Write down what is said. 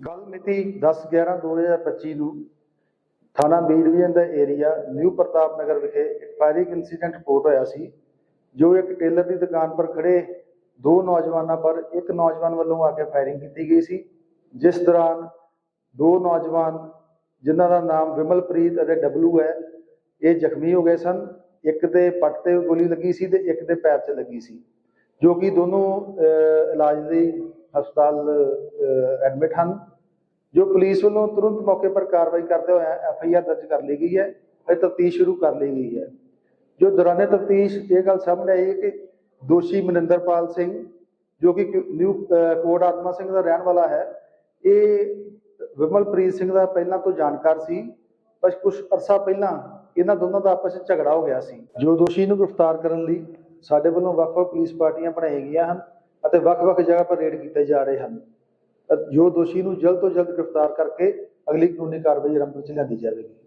ਕੱਲ ਮਿਤੀ 10/11/2025 ਨੂੰ ਥਾਣਾ ਬੀ ਡਿਵੀਜ਼ਨ ਦਾ ਏਰੀਆ ਨਿਊ ਪ੍ਰਤਾਪ ਨਗਰ ਵਿਖੇ ਇੱਕ ਫਾਇਰਿੰਗ ਇਨਸੀਡੈਂਟ ਰਿਪੋਰਟ ਹੋਇਆ ਸੀ, ਜੋ ਇੱਕ ਟੇਲਰ ਦੀ ਦੁਕਾਨ ਪਰ ਖੜੇ ਦੋ ਨੌਜਵਾਨਾਂ ਪਰ ਇੱਕ ਨੌਜਵਾਨ ਵੱਲੋਂ ਆ ਕੇ ਫਾਇਰਿੰਗ ਕੀਤੀ ਗਈ ਸੀ, ਜਿਸ ਦੌਰਾਨ ਦੋ ਨੌਜਵਾਨ ਜਿਨ੍ਹਾਂ ਦਾ ਨਾਮ ਵਿਮਲਪ੍ਰੀਤ ਅਤੇ ਡਬਲੂ ਹੈ, ਇਹ ਜ਼ਖਮੀ ਹੋ ਗਏ ਸਨ। ਇੱਕ ਦੇ ਪੱਟ ਤੇ ਗੋਲੀ ਲੱਗੀ ਸੀ ਤੇ ਇੱਕ ਦੇ ਪੈਰ 'ਚ ਲੱਗੀ ਸੀ, ਜੋ ਕਿ ਦੋਨੋਂ ਇਲਾਜ ਲਈ ਹਸਪਤਾਲ ਐਡਮਿਟ ਹਨ। ਜੋ ਪੁਲਿਸ ਵੱਲੋਂ ਤੁਰੰਤ ਮੌਕੇ ਪਰ ਕਾਰਵਾਈ ਕਰਦੇ ਹੋਏ ਐਫ ਆਈ ਆਰ ਦਰਜ ਕਰ ਲਈ ਗਈ ਹੈ ਤੇ ਤਫਤੀਸ਼ ਸ਼ੁਰੂ ਕਰ ਲਈ ਗਈ ਹੈ। ਜੋ ਦੌਰਾਨੇ ਤਫਤੀਸ਼, ਇਹ ਗੱਲ ਸਾਹਮਣੇ ਆਈ ਹੈ ਕਿ ਦੋਸ਼ੀ ਮਨਿੰਦਰਪਾਲ ਸਿੰਘ, ਜੋ ਕਿ ਨਿਊ ਕੋਟ ਆਤਮਾ ਸਿੰਘ ਦਾ ਰਹਿਣ ਵਾਲਾ ਹੈ, ਇਹ ਵਿਮਲਪ੍ਰੀਤ ਸਿੰਘ ਦਾ ਪਹਿਲਾਂ ਤੋਂ ਜਾਣਕਾਰ ਸੀ, ਪਰ ਕੁਝ ਅਰਸਾ ਪਹਿਲਾਂ ਇਹਨਾਂ ਦੋਨਾਂ ਦਾ ਆਪਸ ਵਿੱਚ ਝਗੜਾ ਹੋ ਗਿਆ ਸੀ। ਜੋ ਦੋਸ਼ੀ ਨੂੰ ਗ੍ਰਿਫਤਾਰ ਕਰਨ ਲਈ ਸਾਡੇ ਵੱਲੋਂ ਵੱਖ-ਵੱਖ ਪੁਲਿਸ ਪਾਰਟੀਆਂ ਬਣਾਈਆਂ ਗਈਆਂ ਹਨ ਅਤੇ ਵੱਖ-ਵੱਖ ਜਗ੍ਹਾ ਪਰ ਰੇਡ ਕੀਤੇ ਜਾ ਰਹੇ ਹਨ। ਜੋ ਦੋਸ਼ੀ ਨੂੰ ਜਲਦ ਤੋਂ ਜਲਦ ਗ੍ਰਿਫਤਾਰ ਕਰਕੇ ਅਗਲੀ ਕਾਨੂੰਨੀ ਕਾਰਵਾਈ ਆਰੰਭ ਵਿੱਚ ਲਿਆਂਦੀ ਜਾਵੇਗੀ।